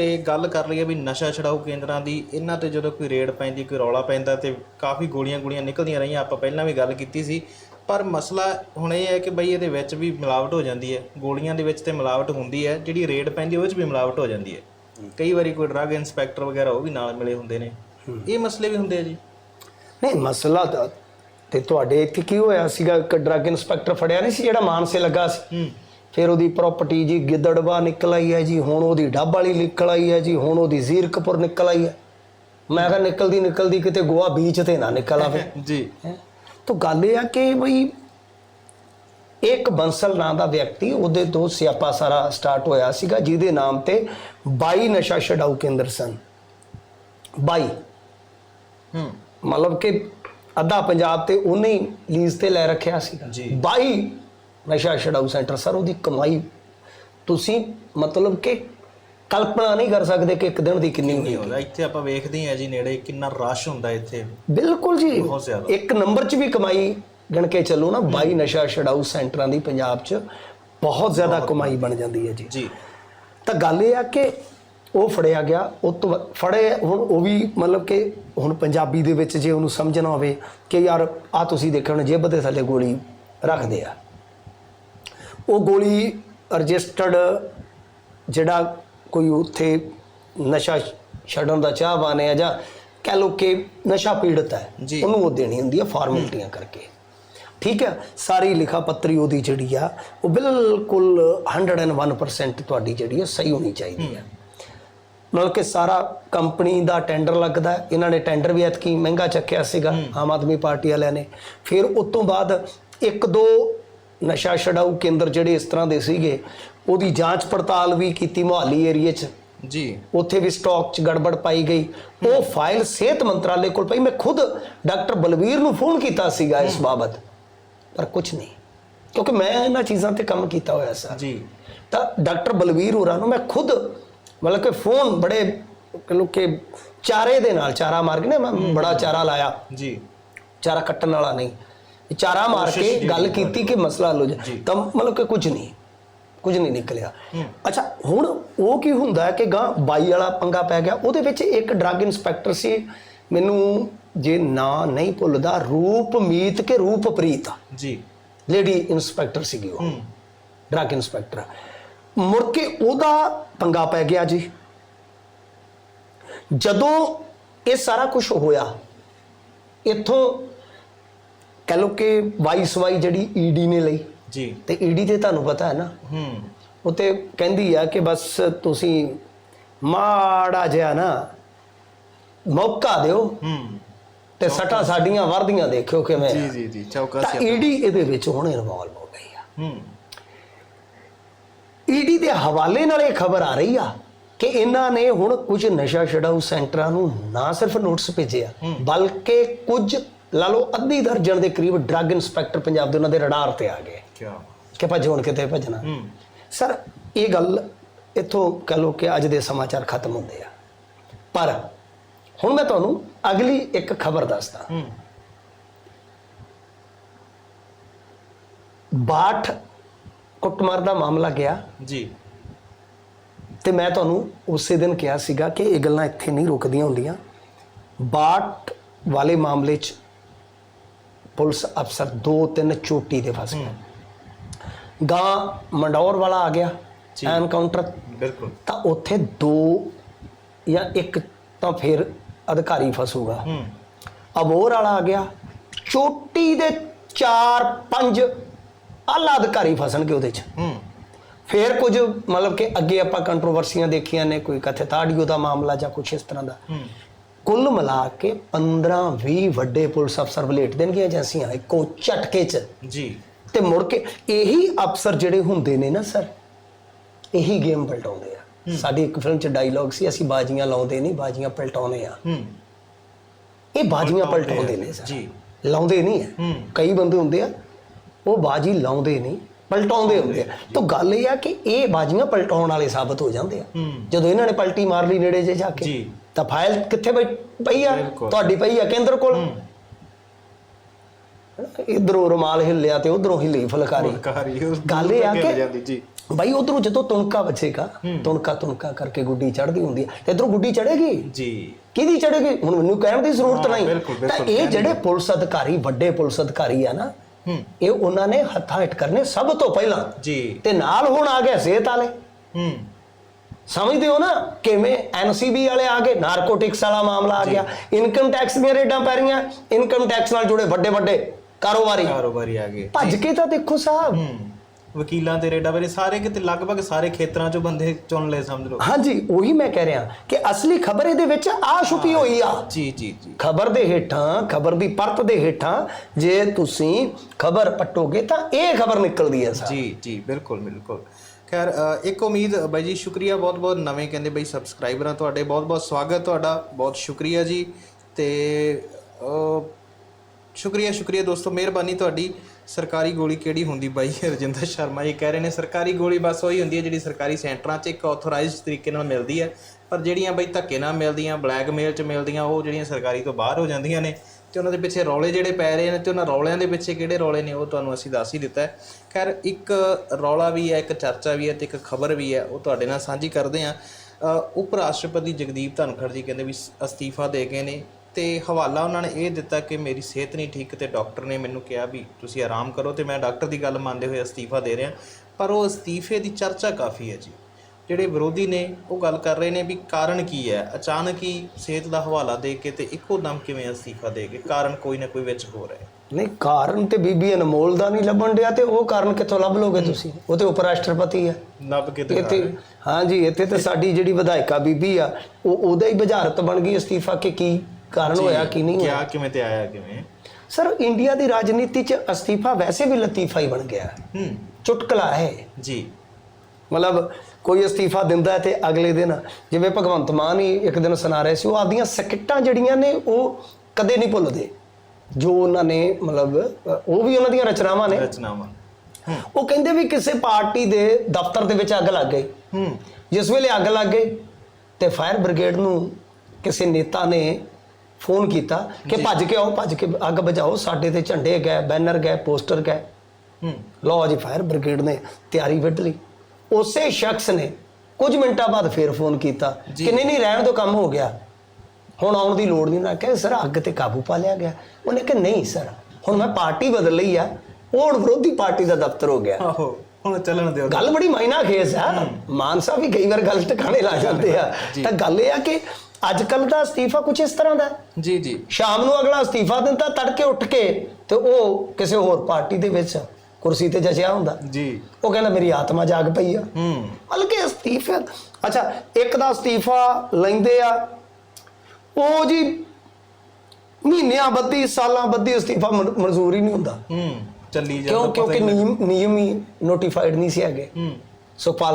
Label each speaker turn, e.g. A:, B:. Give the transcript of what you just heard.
A: ਤੇ ਗੱਲ ਕਰ ਲਈਏ ਵੀ ਨਸ਼ਾ ਛਡਾਊ ਕੇਂਦਰਾਂ ਦੀ ਇਹਨਾਂ ਤੇ ਜਦੋਂ ਕੋਈ ਰੇਡ ਪੈਂਦੀ ਕੋਈ ਰੌਲਾ ਪੈਂਦਾ ਤੇ ਕਾਫੀ ਗੋਲੀਆਂ ਗੋਲੀਆਂ ਨਿਕਲਦੀਆਂ ਰਹੀਆਂ ਆਪਾਂ ਪਹਿਲਾਂ ਵੀ ਗੱਲ ਕੀਤੀ ਸੀ। ਪਰ ਮਸਲਾ ਹੁਣ ਇਹ ਹੈ ਕਿ ਬਈ ਇਹਦੇ ਵਿੱਚ ਵੀ ਮਿਲਾਵਟ ਹੋ ਜਾਂਦੀ ਹੈ। ਗੋਲੀਆਂ ਦੇ ਵਿੱਚ ਤੇ ਮਿਲਾਵਟ ਹੁੰਦੀ ਹੈ ਜਿਹੜੀ ਰੇਡ ਪੈਂਦੀ ਉਹਦੇ ਵਿੱਚ ਵੀ ਮਿਲਾਵਟ ਹੋ ਜਾਂਦੀ ਹੈ। ਕਈ ਵਾਰੀ ਕੋਈ ਡਰੱਗ ਇਨਸਪੈਕਟਰ ਵਗੈਰਾ ਉਹ ਵੀ ਨਾਲ ਮਿਲੇ ਹੁੰਦੇ ਨੇ। ਇਹ ਮਸਲੇ ਵੀ ਹੁੰਦੇ ਆ ਜੀ।
B: ਨਹੀਂ ਮਸਲਾ ਤਾਂ ਤੇ ਤੁਹਾਡੇ ਇੱਥੇ ਕੀ ਹੋਇਆ ਸੀਗਾ? ਇੱਕ ਡਰੱਗ ਇਨਸਪੈਕਟਰ ਫੜਿਆ ਨਹੀਂ ਸੀ ਜਿਹੜਾ ਮਾਨਸੇ ਲੱਗਾ ਸੀ?
A: ਹੂੰ।
B: ਫਿਰ ਉਹਦੀ ਪ੍ਰਾਪਰਟੀ ਜੀ ਗਿੱਦੜਵਾ ਨਿਕਲ ਆਈ ਹੈ ਜੀ ਹੁਣ ਉਹਦੀ ਡੱਬ ਵਾਲੀ ਨਿਕਲ ਆਈ ਹੈ ਜੀ ਹੁਣ ਉਹਦੀ ਜ਼ੀਰਕਪੁਰ ਨਿਕਲ ਆਈ ਹੈ। ਮੈਂ ਕਿਹਾ ਨਿਕਲਦੀ ਨਿਕਲਦੀ ਕਿਤੇ ਗੋਆ ਬੀਚ ਤੇ ਨਾ ਨਿਕਲ ਆਵੇ।
A: ਜੀ।
B: ਤਾਂ ਗੱਲ ਇਹ ਆ ਕਿ ਬਈ ਇੱਕ ਬੰਸਲ ਨਾਂ ਦਾ ਵਿਅਕਤੀ ਉਹਦੇ ਤੋਂ ਸਿਆਪਾ ਸਾਰਾ ਸਟਾਰਟ ਹੋਇਆ ਸੀਗਾ ਜਿਹਦੇ ਨਾਮ ਤੇ 22 ਨਸ਼ਾ ਛਡਾਊ ਕੇਂਦਰ ਸਨ। 22
A: ਹੂੰ।
B: ਮਤਲਬ ਕਿ ਅੱਧਾ ਪੰਜਾਬ ਤੇ ਉਹਨੇ ਹੀ ਲੀਜ਼ ਤੇ ਲੈ ਰੱਖਿਆ ਸੀਗਾ।
A: ਜੀ।
B: 22 ਨਸ਼ਾ ਛਡਾਊ ਸੈਂਟਰ ਸਰ ਉਹਦੀ ਕਮਾਈ ਤੁਸੀਂ ਮਤਲਬ ਕਿ ਕਲਪਨਾ ਨਹੀਂ ਕਰ ਸਕਦੇ ਕਿ ਇੱਕ ਦਿਨ ਦੀ ਕਿੰਨੀ ਹੋਈ
A: ਹੁੰਦਾ ਇੱਥੇ ਆਪਾਂ ਵੇਖਦੇ ਹਾਂ ਜੀ ਨੇੜੇ ਕਿੰਨਾ ਰਸ਼ ਹੁੰਦਾ ਇੱਥੇ।
B: ਬਿਲਕੁਲ ਜੀ।
A: ਬਹੁਤ ਜ਼ਿਆਦਾ।
B: ਇੱਕ ਨੰਬਰ 'ਚ ਵੀ ਕਮਾਈ ਗਣ ਕੇ ਚੱਲੋ ਨਾ 22 ਨਸ਼ਾ ਛਡਾਊ ਸੈਂਟਰਾਂ ਦੀ ਪੰਜਾਬ 'ਚ ਬਹੁਤ ਜ਼ਿਆਦਾ ਕਮਾਈ ਬਣ ਜਾਂਦੀ ਹੈ ਜੀ।
A: ਜੀ।
B: ਤਾਂ ਗੱਲ ਇਹ ਆ ਕਿ ਉਹ ਫੜਿਆ ਗਿਆ ਉਹ ਤੋਂ ਫੜੇ ਹੁਣ ਉਹ ਵੀ ਮਤਲਬ ਕਿ ਹੁਣ ਪੰਜਾਬੀ ਦੇ ਵਿੱਚ ਜੇ ਉਹਨੂੰ ਸਮਝਣਾ ਹੋਵੇ ਕਿ ਯਾਰ ਆ ਤੁਸੀਂ ਦੇਖਿਆ ਹੁਣ ਜੇਬ ਦੇ ਥੱਲੇ ਗੋਲੀ ਰੱਖਦੇ ਆ। ਉਹ ਗੋਲੀ ਰਜਿਸਟਰਡ ਜਿਹੜਾ ਕੋਈ ਉੱਥੇ ਨਸ਼ਾ ਛੱਡਣ ਦਾ ਚਾਹਵਾਨ ਹੈ ਜਾਂ ਕਹਿ ਲਓ ਕਿ ਨਸ਼ਾ ਪੀੜਤ ਹੈ। ਉਹਨੂੰ ਉਹ ਦੇਣੀ ਹੁੰਦੀ ਹੈ ਫਾਰਮੈਲਿਟੀਆਂ ਕਰਕੇ। ਠੀਕ ਹੈ ਸਾਰੀ ਲਿਖਾ ਪੱਤਰੀ ਉਹਦੀ ਜਿਹੜੀ ਆ ਉਹ ਬਿਲਕੁਲ 101% ਤੁਹਾਡੀ ਜਿਹੜੀ ਹੈ ਸਹੀ ਹੋਣੀ ਚਾਹੀਦੀ ਹੈ। ਮਤਲਬ ਕਿ ਸਾਰਾ ਕੰਪਨੀ ਦਾ ਟੈਂਡਰ ਲੱਗਦਾ। ਇਹਨਾਂ ਨੇ ਟੈਂਡਰ ਵੀ ਐਤਕੀ ਮਹਿੰਗਾ ਚੱਕਿਆ ਸੀਗਾ ਆਮ ਆਦਮੀ ਪਾਰਟੀ ਵਾਲਿਆਂ ਨੇ। ਫਿਰ ਉਸ ਤੋਂ ਬਾਅਦ ਇੱਕ ਦੋ ਨਸ਼ਾ ਛਡਾਊ ਕੇਂਦਰ ਜਿਹੜੇ ਇਸ ਤਰ੍ਹਾਂ ਦੇ ਸੀਗੇ ਉਹਦੀ ਜਾਂਚ ਪੜਤਾਲ ਵੀ ਕੀਤੀ ਮੁਹਾਲੀ ਏਰੀਏ 'ਚ।
A: ਜੀ।
B: ਉੱਥੇ ਵੀ ਸਟਾਕ 'ਚ ਗੜਬੜ ਪਾਈ ਗਈ। ਉਹ ਫਾਈਲ ਸਿਹਤ ਮੰਤਰਾਲੇ ਕੋਲ ਪਈ। ਮੈਂ ਖੁਦ ਡਾਕਟਰ ਬਲਵੀਰ ਨੂੰ ਫੋਨ ਕੀਤਾ ਸੀਗਾ ਇਸ ਬਾਬਤ ਪਰ ਕੁਝ ਨਹੀਂ। ਕਿਉਂਕਿ ਮੈਂ ਇਹਨਾਂ ਚੀਜ਼ਾਂ ਤੇ ਕੰਮ ਕੀਤਾ ਹੋਇਆ ਸਰ
A: ਜੀ।
B: ਤਾਂ ਡਾਕਟਰ ਬਲਵੀਰ ਹੋਰਾਂ ਨੂੰ ਮੈਂ ਖੁਦ ਮਤਲਬ ਕਿ ਫੋਨ ਬੜੇ ਕਹਿੰਦਾ ਕਿ ਚਾਰੇ ਦੇ ਨਾਲ ਚਾਰਾ ਮਾਰ ਕੇ ਨਾ ਮੈਂ ਬੜਾ ਚਾਰਾ ਲਾਇਆ।
A: ਜੀ।
B: ਚਾਰਾ ਕੱਟਣ ਵਾਲਾ ਨਹੀਂ। ਚਾਰਾ ਮਾਰ ਕੇ ਗੱਲ ਕੀਤੀ ਕਿ ਮਸਲਾ ਹੱਲ ਹੋ ਜਾ। ਤਾਂ ਮਤਲਬ ਕਿ ਕੁਝ ਨਹੀਂ ਕੁਝ ਨਹੀਂ ਨਿਕਲਿਆ। ਅੱਛਾ ਹੁਣ ਉਹ ਕੀ ਹੁੰਦਾ ਹੈ ਕਿ ਗਾਂ ਬਾਈ ਵਾਲਾ ਪੰਗਾ ਪੈ ਗਿਆ ਉਹਦੇ ਵਿੱਚ ਇੱਕ ਡਰੱਗ ਇਨਸਪੈਕਟਰ ਸੀ ਮੈਨੂੰ ਜੇ ਨਾਂ ਨਹੀਂ ਭੁੱਲਦਾ ਰੂਪਮੀਤ ਕੇ ਰੂਪਪ੍ਰੀਤ
A: ਜੀ।
B: ਲੇਡੀ ਇਨਸਪੈਕਟਰ ਸੀਗੀ ਉਹ। Drug inspector. ਮੁੜ ਕੇ ਉਹਦਾ ਪੰਗਾ ਪੈ ਗਿਆ ਜੀ। ਜਦੋਂ ਇਹ ਸਾਰਾ ਕੁਝ ਹੋਇਆ ਇੱਥੋਂ ਕਹ ਲੋ ਕਿ ਵਾਈਸ ਵਾਈ ਜਿਹੜੀ ਈਡੀ ਨੇ ਲਈ।
A: ਜੀ।
B: ਤੇ ਈਡੀ ਤੇ ਤੁਹਾਨੂੰ ਪਤਾ ਹੈ ਨਾ?
A: ਹੂੰ।
B: ਉਹ ਤੇ ਕਹਿੰਦੀ ਆ ਕਿ ਬਸ ਤੁਸੀਂ ਮਾੜਾ ਜਿਹਾ ਨਾ ਮੌਕਾ ਦਿਓ।
A: ਹੂੰ।
B: ਤੇ ਸੱਟਾਂ ਸਾਡੀਆਂ ਵਰਦੀਆਂ ਦੇਖਿਓ ਕਿਵੇਂ।
A: ਜੀ ਜੀ ਜੀ ਚੌਕਾ
B: ਤਾਂ ਈਡੀ ਇਹਦੇ ਵਿੱਚ ਹੁਣ ਇਨਵੋਲਵ ਹੋ ਗਈ ਆ।
A: ਹੂੰ।
B: ਈਡੀ ਦੇ ਹਵਾਲੇ ਨਾਲ ਇਹ ਖਬਰ ਆ ਰਹੀ ਆ ਕਿ ਇਹਨਾਂ ਨੇ ਹੁਣ ਕੁਝ ਨਸ਼ਾ ਛਡਾਊ ਸੈਂਟਰਾਂ ਨੂੰ ਨਾ ਸਿਰਫ ਨੋਟਿਸ ਭੇਜਿਆ ਬਲਕਿ ਕੁਝ ਲਾ ਲਓ ਅੱਧੀ ਦਰਜਨ ਦੇ ਕਰੀਬ ਡਰੱਗ ਇਨਸਪੈਕਟਰ ਪੰਜਾਬ ਦੇ ਉਹਨਾਂ ਦੇ ਰਡਾਰ ਤੇ ਆ ਗਏ।
A: ਕੀ
B: ਕਿ ਭੱਜ ਹੁਣ ਕਿਤੇ ਭੱਜਣਾ। ਸਰ ਇਹ ਗੱਲ ਇੱਥੋਂ ਕਹ ਲਓ ਕਿ ਅੱਜ ਦੇ ਸਮਾਚਾਰ ਖਤਮ ਹੁੰਦੇ ਆ। ਪਰ ਹੁਣ ਮੈਂ ਤੁਹਾਨੂੰ ਅਗਲੀ ਇੱਕ ਖਬਰ ਦੱਸਦਾ।
A: ਹੂੰ।
B: ਬਾਠ ਕੁੱਟਮਾਰ ਦਾ ਮਾਮਲਾ ਗਿਆ।
A: ਜੀ।
B: ਤੇ ਮੈਂ ਤੁਹਾਨੂੰ ਉਸੇ ਦਿਨ ਕਿਹਾ ਸੀਗਾ ਕਿ ਇਹ ਗੱਲਾਂ ਇੱਥੇ ਨਹੀਂ ਰੁਕਦੀਆਂ ਹੁੰਦੀਆਂ। ਬਾਟ ਵਾਲੇ ਮਾਮਲੇ 'ਚ ਪੁਲਿਸ ਅਫਸਰ ਦੋ ਤਿੰਨ ਚੋਟੀ ਦੇ ਫਸ ਗਏ। ਗਾਂ ਮੰਡੌਰ ਵਾਲਾ ਆ ਗਿਆ। ਐਨਕਾਊਂਟਰ।
A: ਬਿਲਕੁਲ।
B: ਤਾਂ ਉੱਥੇ ਦੋ ਜਾਂ ਇੱਕ ਤਾਂ ਫਿਰ ਅਧਿਕਾਰੀ ਫਸੂਗਾ। ਅਬੋਰ ਵਾਲਾ ਆ ਗਿਆ ਚੋਟੀ ਦੇ 4 5 ਆਲਾ ਅਧਿਕਾਰੀ ਫਸਣਗੇ ਉਹਦੇ 'ਚ। ਫੇਰ ਕੁਝ ਮਤਲਬ ਕਿ ਅੱਗੇ ਆਪਾਂ ਕੰਟਰੋਵਰਸੀਆਂ ਦੇਖੀਆਂ ਨੇ ਕੋਈ ਕਥਿਤ ਆਡੀਓ ਦਾ ਮਾਮਲਾ ਜਾਂ ਕੁਝ ਇਸ ਤਰ੍ਹਾਂ ਦਾ। ਕੁੱਲ ਮਿਲਾ ਕੇ 15 20 ਵੱਡੇ ਪੁਲਿਸ ਅਫਸਰ ਵਲੇਟ ਦੇਣਗੀਆਂ ਏਜੰਸੀਆਂ ਇੱਕੋ ਝਟਕੇ 'ਚ।
A: ਜੀ।
B: ਤੇ ਮੁੜ ਕੇ ਇਹੀ ਅਫਸਰ ਜਿਹੜੇ ਹੁੰਦੇ ਨੇ ਨਾ ਸਰ ਇਹੀ ਗੇਮ ਪਲਟਾਉਂਦੇ ਆ। ਸਾਡੀ ਇੱਕ ਫਿਲਮ 'ਚ ਡਾਇਲੌਗ ਸੀ ਅਸੀਂ ਬਾਜੀਆਂ ਲਾਉਂਦੇ ਨਹੀਂ ਬਾਜੀਆਂ ਪਲਟਾਉਂਦੇ ਆ। ਇਹ ਬਾਜੀਆਂ
A: ਪਲਟਾਉਂਦੇ
B: ਨੇ ਸਰ।
A: ਜੀ।
B: ਲਾਉਂਦੇ ਨਹੀਂ
A: ਹੂੰ।
B: ਕਈ ਬੰਦੇ ਹੁੰਦੇ ਆ ਉਹ ਬਾਜੀ ਲਾਉਂਦੇ ਨਹੀਂ ਪਲਟਾਉਂਦੇ ਹੁੰਦੇ ਆ। ਤਾਂ ਗੱਲ ਇਹ ਆ ਕਿ ਇਹ ਬਾਜੀਆਂ ਪਲਟਾਉਣ ਵਾਲੇ ਸਾਬਤ ਹੋ ਜਾਂਦੇ ਆ। ਜਦੋਂ ਇਹਨਾਂ ਨੇ ਪਲਟੀ ਮਾਰ ਲਈ ਨੇੜੇ ਜੇ ਜਾ ਕੇ।
A: ਜੀ।
B: ਤਾਂ ਫਾਈਲ ਕਿੱਥੇ ਪਈ ਪਈ ਆ?
A: ਬਿਲਕੁਲ।
B: ਤੁਹਾਡੀ ਪਈ ਆ ਕੇਂਦਰ ਕੋਲ? ਇਧਰੋਂ ਰੁਮਾਲ ਹਿੱਲਿਆ ਤੇ ਉਧਰੋਂ ਹਿੱਲੀ ਫੁਲਕਾਰੀ ਗੱਲ ਇਹ ਆ ਕਿ
A: ਜਾਂਦੀ ਜੀ।
B: ਬਾਈ ਉਧਰੋਂ ਜਦੋਂ ਤੁਣਕਾ ਵੱਜੇਗਾ ਤੁਣਕਾ ਤੁਣਕਾ ਕਰਕੇ ਗੁੱਡੀ ਚੜਦੀ ਹੁੰਦੀ ਹੈ ਤੇ ਇਧਰੋਂ ਗੁੱਡੀ ਚੜੇਗੀ
A: ਜੀ।
B: ਕਿਹਦੀ ਚੜੇਗੀ ਹੁਣ ਮੈਨੂੰ ਕਹਿਣ ਦੀ ਜ਼ਰੂਰਤ ਨਹੀਂ।
A: ਬਿਲਕੁਲ,
B: ਤਾਂ
A: ਬਿਲਕੁਲ,
B: ਇਹ ਜਿਹੜੇ ਪੁਲਿਸ ਅਧਿਕਾਰੀ ਵੱਡੇ ਪੁਲਿਸ ਅਧਿਕਾਰੀ ਆ ਨਾ
A: ਹੂੰ।
B: ਇਹ ਉਹਨਾਂ ਨੇ ਹੱਥਾਂ ਹਿੱਟ ਕਰਨੇ ਸਭ ਤੋਂ ਪਹਿਲਾਂ।
A: ਜੀ।
B: ਤੇ ਨਾਲ ਹੁਣ ਆ ਗਏ ਸਿਹਤ ਵਾਲੇ।
A: ਹੂੰ।
B: ਸਮਝਦੇ ਹੋ ਨਾ ਕਿਵੇਂ ਐਨਸੀਬੀ ਵਾਲੇ ਆ ਗਏ ਨਾਰਕੋਟਿਕਸ ਵਾਲਾ ਮਾਮਲਾ ਆ ਗਿਆ। ਇਨਕਮ ਟੈਕਸ ਦੀਆਂ ਰੇਡਾਂ ਪੈ ਰਹੀਆਂ ਇਨਕਮ ਟੈਕਸ ਨਾਲ ਜੁੜੇ ਵੱਡੇ ਵੱਡੇ ਕਾਰੋਬਾਰੀ।
A: ਕਾਰੋਬਾਰੀ ਆ ਗਏ।
B: ਭੱਜ ਕੇ ਤਾਂ ਦੇਖੋ ਸਾਹਿਬ।
A: ਵਕੀਲਾਂ ਤੇ ਰੇਡਾ ਬਾਰੇ ਸਾਰੇ ਕਿਤੇ ਲਗਭਗ ਸਾਰੇ ਖੇਤਰਾਂ ਚੋਂ ਬੰਦੇ ਚੁਣ ਲਏ ਸਮਝ ਲਓ।
B: ਹਾਂਜੀ ਉਹੀ ਮੈਂ ਕਹਿ ਰਿਹਾ ਕਿ ਅਸਲੀ ਖਬਰ ਇਹਦੇ ਵਿੱਚ ਆ ਛੁਪੀ ਹੋਈ ਆ।
A: ਜੀ ਜੀ ਜੀ।
B: ਖਬਰ ਦੇ ਹੇਠਾਂ ਖਬਰ ਦੀ ਪਰਤ ਦੇ ਹੇਠਾਂ ਜੇ ਤੁਸੀਂ ਖਬਰ ਪਟੋਗੇ ਤਾਂ ਇਹ ਖਬਰ ਨਿਕਲਦੀ ਹੈ ਸਾਹਿਬ।
A: ਜੀ ਜੀ ਬਿਲਕੁਲ ਬਿਲਕੁਲ। ਖੈਰ ਇੱਕ ਉਮੀਦ ਬਾਈ ਜੀ, ਸ਼ੁਕਰੀਆ ਬਹੁਤ ਬਹੁਤ ਨਵੇਂ ਕਹਿੰਦੇ ਬਾਈ ਸਬਸਕ੍ਰਾਈਬਰਾਂ ਤੁਹਾਡੇ ਬਹੁਤ ਬਹੁਤ ਸਵਾਗਤ ਤੁਹਾਡਾ, ਬਹੁਤ ਸ਼ੁਕਰੀਆ ਜੀ। ਤੇ ਸ਼ੁਕਰੀਆ ਸ਼ੁਕਰੀਆ ਦੋਸਤੋ, ਮਿਹਰਬਾਨੀ ਤੁਹਾਡੀ। ਸਰਕਾਰੀ ਗੋਲੀ ਕਿਹੜੀ ਹੁੰਦੀ ਬਾਈ? ਰਜਿੰਦਰ ਸ਼ਰਮਾ ਜੀ ਕਹਿ ਰਹੇ ਨੇ, ਸਰਕਾਰੀ ਗੋਲੀ ਬਸ ਉਹੀ ਹੁੰਦੀ ਹੈ ਜਿਹੜੀ ਸਰਕਾਰੀ ਸੈਂਟਰਾਂ 'ਚ ਇੱਕ ਆਥੋਰਾਈਜ਼ਡ ਤਰੀਕੇ ਨਾਲ ਮਿਲਦੀ ਹੈ। ਪਰ ਜਿਹੜੀਆਂ ਬਾਈ ਧੱਕੇ ਨਾਲ ਮਿਲਦੀਆਂ ਬਲੈਕਮੇਲ 'ਚ ਮਿਲਦੀਆਂ, ਉਹ ਜਿਹੜੀਆਂ ਸਰਕਾਰੀ ਤੋਂ ਬਾਹਰ ਹੋ ਜਾਂਦੀਆਂ ਨੇ ਤੇ ਉਹਨਾਂ ਦੇ ਪਿੱਛੇ ਰੌਲੇ ਜਿਹੜੇ ਪੈ ਰਹੇ ਨੇ ਤੇ ਉਹਨਾਂ ਰੌਲਿਆਂ ਦੇ ਪਿੱਛੇ ਕਿਹੜੇ ਰੌਲੇ ਨੇ ਉਹ ਤੁਹਾਨੂੰ ਅਸੀਂ ਦੱਸ ਹੀ ਦਿੱਤਾ ਹੈ। ਖੈਰ, ਇੱਕ ਰੌਲਾ ਵੀ ਹੈ, ਇੱਕ ਚਰਚਾ ਵੀ ਹੈ ਤੇ ਇੱਕ ਖਬਰ ਵੀ ਹੈ, ਉਹ ਤੁਹਾਡੇ ਨਾਲ ਸਾਂਝੀ ਕਰਦੇ ਹਾਂ। ਉਪ ਰਾਸ਼ਟਰਪਤੀ ਜਗਦੀਪ ਧਨਖੜ ਜੀ ਕਹਿੰਦੇ ਵੀ ਅਸਤੀਫਾ ਦੇ ਗਏ ਨੇ ਤੇ ਹਵਾਲਾ ਉਹਨਾਂ ਨੇ ਇਹ ਦਿੱਤਾ ਕਿ ਮੇਰੀ ਸਿਹਤ ਨਹੀਂ ਠੀਕ ਤੇ ਡਾਕਟਰ ਨੇ ਮੈਨੂੰ ਕਿਹਾ ਵੀ ਤੁਸੀਂ ਆਰਾਮ ਕਰੋ ਤੇ ਮੈਂ ਡਾਕਟਰ ਦੀ ਗੱਲ ਮੰਨਦੇ ਹੋਏ ਅਸਤੀਫਾ ਦੇ ਰਿਹਾ। ਪਰ ਉਹ ਅਸਤੀਫੇ ਦੀ ਚਰਚਾ ਕਾਫੀ ਹੈ ਜੀ। ਜਿਹੜੇ ਵਿਰੋਧੀ ਨੇ ਉਹ ਗੱਲ ਕਰ ਰਹੇ ਨੇ ਵੀ ਕਾਰਨ ਕੀ ਹੈ? ਅਚਾਨਕ ਹੀ ਸਿਹਤ ਦਾ ਹਵਾਲਾ ਦੇ ਕੇ ਤੇ ਇੱਕੋ ਦਮ ਕਿਵੇਂ ਅਸਤੀਫਾ ਦੇ ਗਏ ਕਾਰਨ ਕੋਈ ਨਾ ਕੋਈ ਵਿੱਚ ਹੋ ਰਿਹਾ
B: ਨਹੀਂ ਕਾਰਨ ਤੇ ਬੀਬੀ ਅਨਮੋਲ ਦਾ ਨਹੀਂ ਲੱਭਣ ਡਿਆ ਤੇ ਉਹ ਕਾਰਨ ਕਿੱਥੋਂ ਲੱਭ ਲੋਗੇ ਤੁਸੀਂ? ਉਹ ਤੇ ਉਪ ਰਾਸ਼ਟਰਪਤੀ ਹੈ
A: ਨੱਬ ਕੇ ਦਿਖਾ
B: ਇੱਥੇ ਹਾਂਜੀ ਇੱਥੇ ਤੇ ਸਾਡੀ ਜਿਹੜੀ ਵਿਧਾਇਕਾ ਬੀਬੀ ਆ ਉਹ ਉਹਦਾ ਹੀ ਬੁਝਾਰਤ ਬਣ ਗਈ ਅਸਤੀਫਾ ਕਿ ਕੀ ਕਾਰਨ ਹੋਇਆ ਕੀ ਨਹੀਂ ਹੋਇਆ।
A: ਕਿਵੇਂ ਤੇ ਆਇਆ ਕਿਵੇਂ?
B: ਸਰ ਇੰਡੀਆ ਦੀ ਰਾਜਨੀਤੀ 'ਚ ਅਸਤੀਫਾ ਵੈਸੇ ਵੀ ਲਤੀਫਾ ਹੀ ਬਣ ਗਿਆ।
A: ਹੂੰ।
B: ਚੁਟਕਲਾ ਹੈ।
A: ਜੀ।
B: ਮਤਲਬ ਕੋਈ ਅਸਤੀਫਾ ਦਿੰਦਾ ਤੇ ਅਗਲੇ ਦਿਨ ਜਿਵੇਂ ਭਗਵੰਤ ਮਾਨ ਹੀ ਇੱਕ ਦਿਨ ਸੁਣਾ ਰਹੇ ਸੀ ਉਹ ਆਪਦੀਆਂ ਸਕਿੱਟਾਂ ਜਿਹੜੀਆਂ ਨੇ ਉਹ ਕਦੇ ਨਹੀਂ ਭੁੱਲਦੇ। ਜੋ ਉਹਨਾਂ ਨੇ ਮਤਲਬ ਉਹ ਵੀ ਉਹਨਾਂ ਦੀਆਂ ਰਚਨਾਵਾਂ ਨੇ।
A: ਰਚਨਾਵਾਂ।
B: ਉਹ ਕਹਿੰਦੇ ਵੀ ਕਿਸੇ ਪਾਰਟੀ ਦੇ ਦਫ਼ਤਰ ਦੇ ਵਿੱਚ ਅੱਗ ਲੱਗ ਗਈ।
A: ਹੂੰ।
B: ਜਿਸ ਵੇਲੇ ਅੱਗ ਲੱਗ ਗਈ ਤੇ ਫਾਇਰ ਬ੍ਰਿਗੇਡ ਨੂੰ ਕਿਸੇ ਨੇਤਾ ਨੇ ਫੋਨ ਕੀਤਾ ਕਿ ਭੱਜ ਕੇ ਆਓ ਭੱਜ ਕੇ ਅੱਗ ਬੁਝਾਓ ਸਾਡੇ ਤੇ ਝੰਡੇ ਗਏ ਬੈਨਰ ਗਏ ਪੋਸਟਰ ਗਏ।
A: ਹੂੰ।
B: ਲਓ ਜੀ ਫਾਇਰ ਬ੍ਰਿਗੇਡ ਨੇ ਤਿਆਰੀ ਵਿੱਢ ਲਈ। ਉਸੇ ਸ਼ਖਸ ਨੇ ਕੁਝ ਮਿੰਟਾਂ ਬਾਅਦ ਫੇਰ ਫੋਨ ਕੀਤਾ ਕਿ ਨਹੀਂ ਨਹੀਂ ਰਹਿਣ ਤੋਂ ਕੰਮ ਹੋ ਗਿਆ। ਹੁਣ ਆਉਣ ਦੀ ਲੋੜ ਨਹੀਂ। ਨਾ ਕਹੇ ਸਰ ਅੱਗ ਤੇ ਕਾਬੂ ਪਾ ਲਿਆ ਗਿਆ। ਉਹਨੇ ਕਿ ਨਹੀਂ ਸਰ ਹੁਣ ਮੈਂ ਪਾਰਟੀ ਬਦਲ ਲਈ ਆ। ਉਹ ਹੁਣ ਵਿਰੋਧੀ ਪਾਰਟੀ ਦਾ ਦਫ਼ਤਰ ਹੋ ਗਿਆ।
A: ਆਹੋ ਹੁਣ ਚੱਲਣ ਦਿਓ।
B: ਗੱਲ ਬੜੀ ਮਾਇਨਾ ਖੇਸ ਆ। ਮਾਨਸਾ ਵੀ ਕਈ ਵਾਰ ਗੱਲ ਟਿਕਾਣੇ ਲਾ ਜਾਂਦੇ ਆ। ਤਾਂ ਗੱਲ ਇਹ ਆ ਕਿ ਅੱਜ ਕੱਲ ਦਾ ਅਸਤੀਫਾ ਕੁਝ ਇਸ ਤਰ੍ਹਾਂ ਦਾ।
A: ਜੀ ਜੀ।
B: ਸ਼ਾਮ ਨੂੰ ਅਗਲਾ ਅਸਤੀਫਾ ਦਿੰਦਾ ਤੜਕੇ ਉੱਠ ਕੇ ਤੇ ਉਹ ਕਿਸੇ ਹੋਰ ਪਾਰਟੀ ਦੇ ਵਿੱਚ ਕੁਰਸੀ ਤੇ ਜਚਿਆ ਹੁੰਦਾ।
A: ਜੀ।
B: ਉਹ ਕਹਿੰਦਾ ਮੇਰੀ ਆਤਮਾ ਜਾਗ ਪਈ ਆ।
A: ਹੂੰ।
B: ਮਤਲਬ ਕਿ ਅਸਤੀਫੇ ਅੱਛਾ ਇੱਕ ਦਾ ਅਸਤੀਫਾ ਲੈਂਦੇ ਆ। ਉਹ ਜੀ ਮਹੀਨਿਆਂ ਬੱਧੀ ਸਾਲਾਂ ਬੱਧੀ ਅਸਤੀਫਾ ਮਨ- ਮਨਜ਼ੂਰ ਹੀ ਨਹੀਂ ਹੁੰਦਾ।
A: ਹੂੰ ਚੱਲੀ ਜਾਂਦਾ
B: ਕਿਉਂ? ਕਿਉਂਕਿ। ਨਿਯਮ ਨਿਯਮ ਹੀ ਨੋਟੀਫਾਈਡ ਨਹੀਂ ਸੀ ਹੈਗੇ।
A: ਹੂੰ।
B: ਸੁਖਪਾਲ